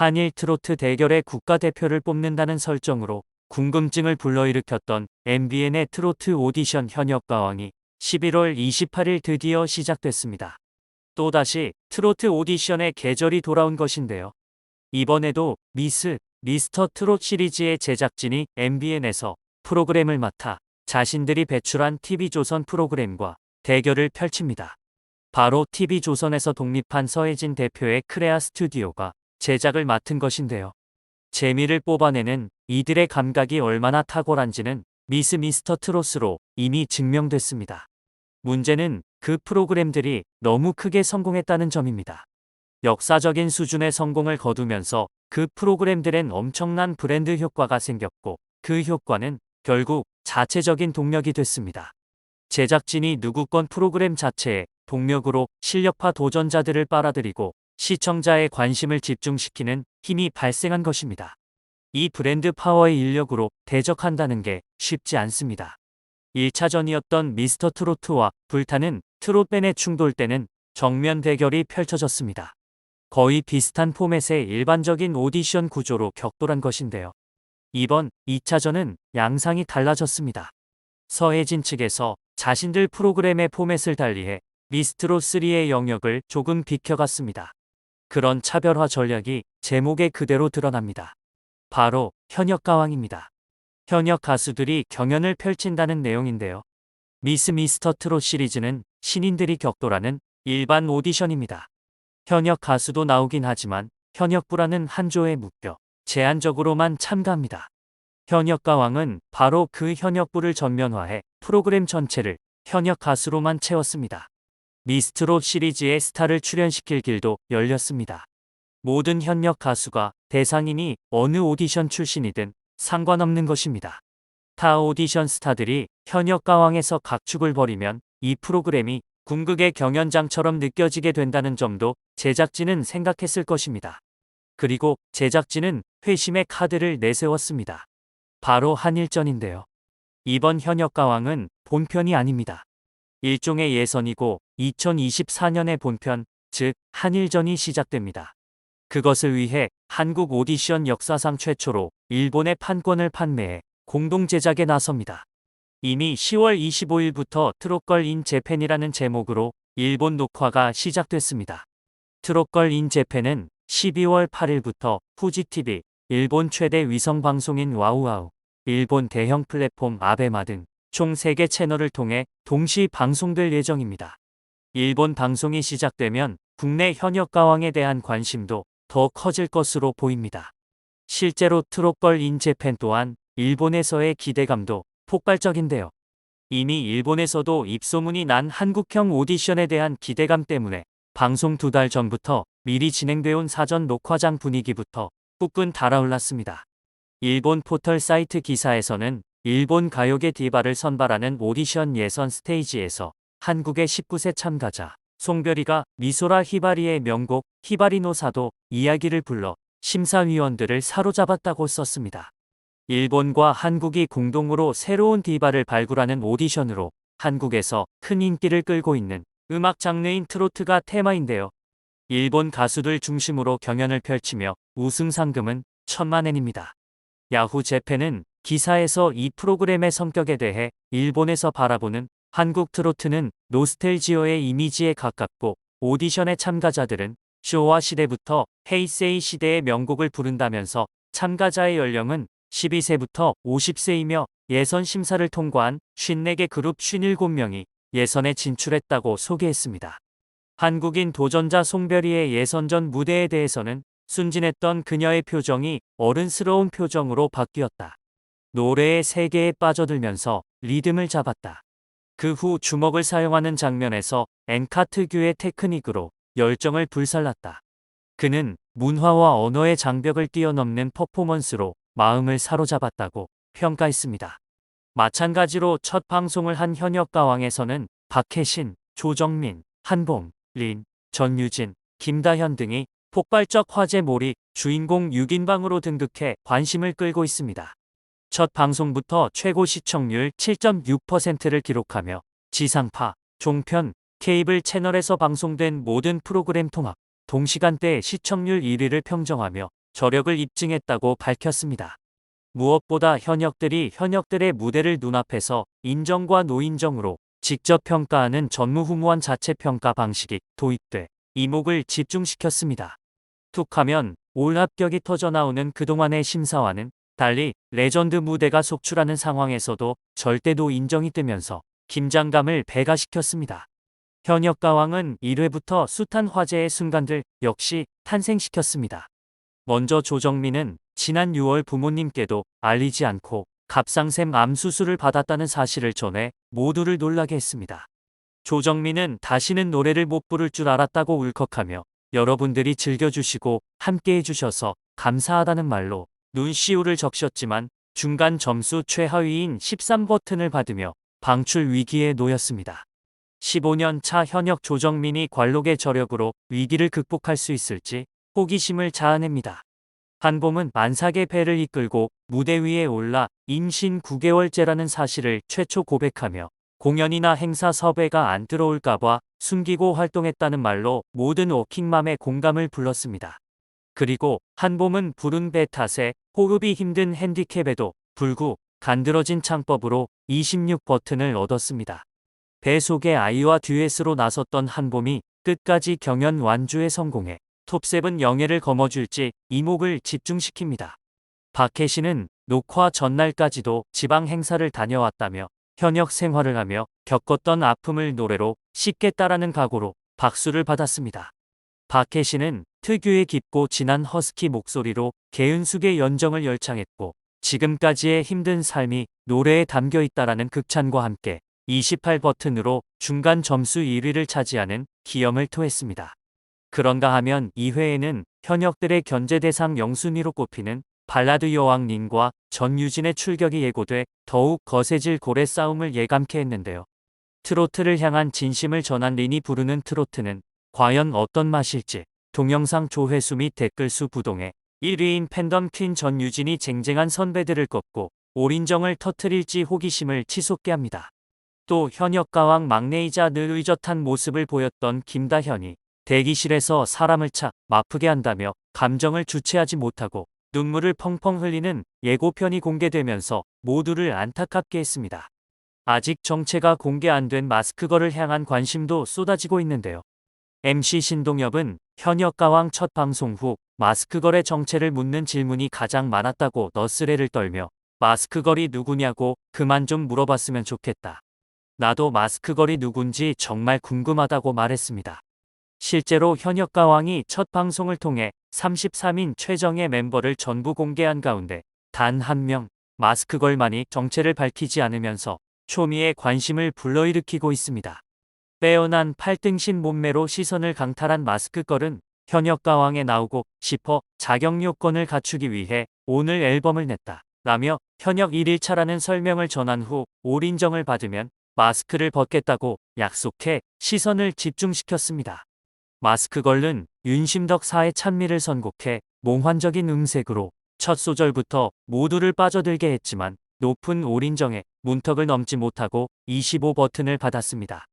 한일 트로트 대결의 국가대표를 뽑는다는 설정으로 궁금증을 불러일으켰던 MBN의 트로트 오디션 현역 가왕이 11월 28일 드디어 시작됐습니다. 또다시 트로트 오디션의 계절이 돌아온 것인데요. 이번에도 미스, 미스터 트롯 시리즈의 제작진이 MBN에서 프로그램을 맡아 자신들이 배출한 TV조선 프로그램과 대결을 펼칩니다. 바로 TV조선에서 독립한 서혜진 대표의 크레아 스튜디오가 제작을 맡은 것인데요. 재미를 뽑아내는 이들의 감각이 얼마나 탁월한지는 미스 미스터 트롯으로 이미 증명됐습니다. 문제는 그 프로그램들이 너무 크게 성공했다는 점입니다. 역사적인 수준의 성공을 거두면서 그 프로그램들엔 엄청난 브랜드 효과가 생겼고 그 효과는 결국 자체적인 동력이 됐습니다. 제작진이 누구건 프로그램 자체에 동력으로 실력파 도전자들을 빨아들이고 시청자의 관심을 집중시키는 힘이 발생한 것입니다. 이 브랜드 파워의 인력으로 대적한다는 게 쉽지 않습니다. 1차전이었던 미스터 트로트와 불타는 트롯밴의 충돌 때는 정면 대결이 펼쳐졌습니다. 거의 비슷한 포맷의 일반적인 오디션 구조로 격돌한 것인데요. 이번 2차전은 양상이 달라졌습니다. 서혜진 측에서 자신들 프로그램의 포맷을 달리해 미스트로 3의 영역을 조금 비켜갔습니다. 그런 차별화 전략이 제목에 그대로 드러납니다. 바로 현역 가왕입니다. 현역 가수들이 경연을 펼친다는 내용인데요. 미스 미스터 트롯 시리즈는 신인들이 격돌하는 일반 오디션입니다. 현역 가수도 나오긴 하지만 현역부라는 한 조에 묶여 제한적으로만 참가합니다. 현역 가왕은 바로 그 현역부를 전면화해 프로그램 전체를 현역 가수로만 채웠습니다. 미스트롯 시리즈의 스타를 출연시킬 길도 열렸습니다. 모든 현역 가수가 대상인이 어느 오디션 출신이든 상관없는 것입니다. 타 오디션 스타들이 현역 가왕에서 각축을 벌이면 이 프로그램이 궁극의 경연장처럼 느껴지게 된다는 점도 제작진은 생각했을 것입니다. 그리고 제작진은 회심의 카드를 내세웠습니다. 바로 한일전인데요. 이번 현역 가왕은 본편이 아닙니다. 일종의 예선이고 2024년의 본편, 즉 한일전이 시작됩니다. 그것을 위해 한국 오디션 역사상 최초로 일본의 판권을 판매해 공동 제작에 나섭니다. 이미 10월 25일부터 트롯걸 인 재팬이라는 제목으로 일본 녹화가 시작됐습니다. 트롯걸 인 재팬은 12월 8일부터 후지TV, 일본 최대 위성 방송인 와우와우, 일본 대형 플랫폼 아베마 등 총 3개 채널을 통해 동시 방송될 예정입니다. 일본 방송이 시작되면 국내 현역 가왕에 대한 관심도 더 커질 것으로 보입니다. 실제로 트롯걸 인재팬 또한 일본에서의 기대감도 폭발적인데요. 이미 일본에서도 입소문이 난 한국형 오디션에 대한 기대감 때문에 방송 두 달 전부터 미리 진행돼 온 사전 녹화장 분위기부터 후끈 달아올랐습니다. 일본 포털 사이트 기사에서는 일본 가요계 디바를 선발하는 오디션 예선 스테이지에서 한국의 19세 참가자 송별이가 미소라 히바리의 명곡 히바리노사도 이야기를 불러 심사위원들을 사로잡았다고 썼습니다. 일본과 한국이 공동으로 새로운 디바를 발굴하는 오디션으로 한국에서 큰 인기를 끌고 있는 음악 장르인 트로트가 테마인데요. 일본 가수들 중심으로 경연을 펼치며 우승 상금은 천만엔입니다. 야후 재팬은 기사에서 이 프로그램의 성격에 대해 일본에서 바라보는 한국 트로트는 노스텔지어의 이미지에 가깝고 오디션의 참가자들은 쇼와 시대부터 헤이세이 시대의 명곡을 부른다면서 참가자의 연령은 12세부터 50세이며 예선 심사를 통과한 54개 그룹 57명이 예선에 진출했다고 소개했습니다. 한국인 도전자 송별이의 예선전 무대에 대해서는 순진했던 그녀의 표정이 어른스러운 표정으로 바뀌었다. 노래의 세계에 빠져들면서 리듬을 잡았다. 그 후 주먹을 사용하는 장면에서 엔카 특유의 테크닉으로 열정을 불살랐다. 그는 문화와 언어의 장벽을 뛰어넘는 퍼포먼스로 마음을 사로잡았다고 평가했습니다. 마찬가지로 첫 방송을 한 현역 가왕에서는 박혜신, 조정민, 한봉, 린, 전유진, 김다현 등이 폭발적 화제 몰이 주인공 6인방으로 등극해 관심을 끌고 있습니다. 첫 방송부터 최고 시청률 7.6%를 기록하며 지상파, 종편, 케이블 채널에서 방송된 모든 프로그램 통합, 동시간대 시청률 1위를 평정하며 저력을 입증했다고 밝혔습니다. 무엇보다 현역들이 현역들의 무대를 눈앞에서 인정과 노인정으로 직접 평가하는 전무후무한 자체 평가 방식이 도입돼 이목을 집중시켰습니다. 툭하면 올 합격이 터져 나오는 그동안의 심사와는 달리 레전드 무대가 속출하는 상황에서도 절대도 인정이 뜨면서 긴장감을 배가시켰습니다. 현역 가왕은 1회부터 숱한 화제의 순간들 역시 탄생시켰습니다. 먼저 조정민은 지난 6월 부모님께도 알리지 않고 갑상샘 암 수술을 받았다는 사실을 전해 모두를 놀라게 했습니다. 조정민은 다시는 노래를 못 부를 줄 알았다고 울컥하며 여러분들이 즐겨주시고 함께 해 주셔서 감사하다는 말로 눈시울을 적셨지만 중간 점수 최하위인 13버튼을 받으며 방출 위기에 놓였습니다. 15년 차 현역 조정민이 관록의 저력으로 위기를 극복할 수 있을지 호기심을 자아냅니다. 한봄은 만삭의 배를 이끌고 무대 위에 올라 임신 9개월째라는 사실을 최초 고백하며 공연이나 행사 섭외가 안 들어올까봐 숨기고 활동했다는 말로 모든 워킹맘의 공감을 불렀습니다. 그리고 한봄은 부른 배 탓에 호흡이 힘든 핸디캡에도 불구 간드러진 창법으로 26버튼을 얻었습니다. 배 속의 아이와 듀엣으로 나섰던 한봄이 끝까지 경연 완주에 성공해 톱7 영예를 거머쥘지 이목을 집중시킵니다. 박혜신은 녹화 전날까지도 지방 행사를 다녀왔다며 현역 생활을 하며 겪었던 아픔을 노래로 씻겠다라는 각오로 박수를 받았습니다. 박혜신은 특유의 깊고 진한 허스키 목소리로 개은숙의 연정을 열창했고 지금까지의 힘든 삶이 노래에 담겨 있다라는 극찬과 함께 28버튼으로 중간 점수 1위를 차지하는 기염을 토했습니다. 그런가 하면 2회에는 현역들의 견제 대상 영순위로 꼽히는 발라드 여왕 닌과 전유진의 출격이 예고돼 더욱 거세질 고래 싸움을 예감케 했는데요. 트로트를 향한 진심을 전한 린이 부르는 트로트는 과연 어떤 맛일지 동영상 조회수 및 댓글수 부동에 1위인 팬덤 퀸 전유진이 쟁쟁한 선배들을 꺾고 올인정을 터트릴지 호기심을 치솟게 합니다. 또 현역 가왕 막내이자 늘 의젓한 모습을 보였던 김다현이 대기실에서 사람을 차 마프게 한다며 감정을 주체하지 못하고 눈물을 펑펑 흘리는 예고편이 공개되면서 모두를 안타깝게 했습니다. 아직 정체가 공개 안 된 마스크걸을 향한 관심도 쏟아지고 있는데요. MC 신동엽은 현역 가왕 첫 방송 후 마스크걸의 정체를 묻는 질문이 가장 많았다고 너스레를 떨며 마스크걸이 누구냐고 그만 좀 물어봤으면 좋겠다. 나도 마스크걸이 누군지 정말 궁금하다고 말했습니다. 실제로 현역 가왕이 첫 방송을 통해 33인 최정의 멤버를 전부 공개한 가운데 단 한 명 마스크 걸만이 정체를 밝히지 않으면서 초미의 관심을 불러일으키고 있습니다. 빼어난 8등신 몸매로 시선을 강탈한 마스크걸은 현역 가왕에 나오고 싶어 자격 요건을 갖추기 위해 오늘 앨범을 냈다. 라며 현역 1일차라는 설명을 전한 후 올인정을 받으면 마스크를 벗겠다고 약속해 시선을 집중시켰습니다. 마스크걸은 윤심덕 사의 찬미를 선곡해 몽환적인 음색으로 첫 소절부터 모두를 빠져들게 했지만 높은 올인정에 문턱을 넘지 못하고 25버튼을 받았습니다.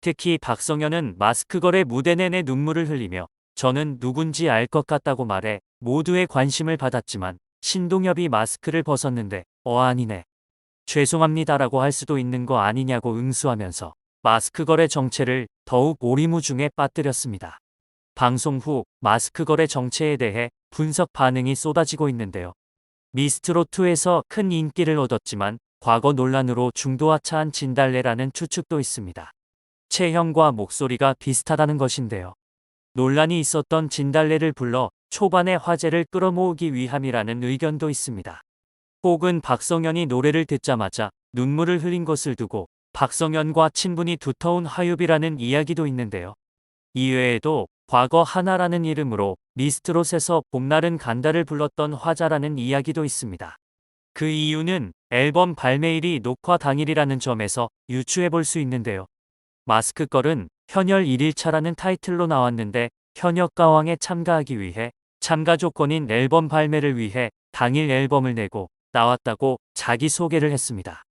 특히 박성현은 마스크걸의 무대 내내 눈물을 흘리며 저는 누군지 알 것 같다고 말해 모두의 관심을 받았지만 신동엽이 마스크를 벗었는데 어 아니네. 죄송합니다라고 할 수도 있는 거 아니냐고 응수하면서 마스크걸의 정체를 더욱 오리무중에 빠뜨렸습니다. 방송 후 마스크걸의 정체에 대해 분석 반응이 쏟아지고 있는데요. 미스트롯2에서 큰 인기를 얻었지만 과거 논란으로 중도하차한 진달래라는 추측도 있습니다. 체형과 목소리가 비슷하다는 것인데요. 논란이 있었던 진달래를 불러 초반에 화제를 끌어모으기 위함이라는 의견도 있습니다. 혹은 박성현이 노래를 듣자마자 눈물을 흘린 것을 두고 박성현과 친분이 두터운 하유비라는 이야기도 있는데요. 이외에도 과거 하나라는 이름으로 미스트롯에서 봄날은 간다를 불렀던 화자라는 이야기도 있습니다. 그 이유는 앨범 발매일이 녹화 당일이라는 점에서 유추해 볼 수 있는데요. 마스크걸은 현열 1일차라는 타이틀로 나왔는데 현역 가왕에 참가하기 위해 참가 조건인 앨범 발매를 위해 당일 앨범을 내고 나왔다고 자기소개를 했습니다.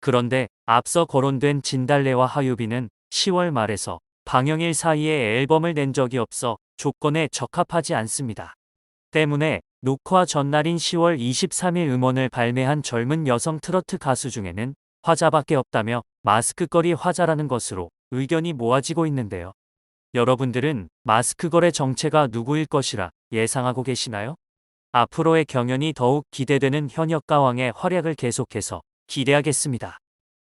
그런데 앞서 거론된 진달래와 하유비는 10월 말에서 방영일 사이에 앨범을 낸 적이 없어 조건에 적합하지 않습니다. 때문에 녹화 전날인 10월 23일 음원을 발매한 젊은 여성 트로트 가수 중에는 화자밖에 없다며 마스크걸이 화자라는 것으로 의견이 모아지고 있는데요. 여러분들은 마스크걸의 정체가 누구일 것이라 예상하고 계시나요? 앞으로의 경연이 더욱 기대되는 현역 가왕의 활약을 계속해서 기대하겠습니다.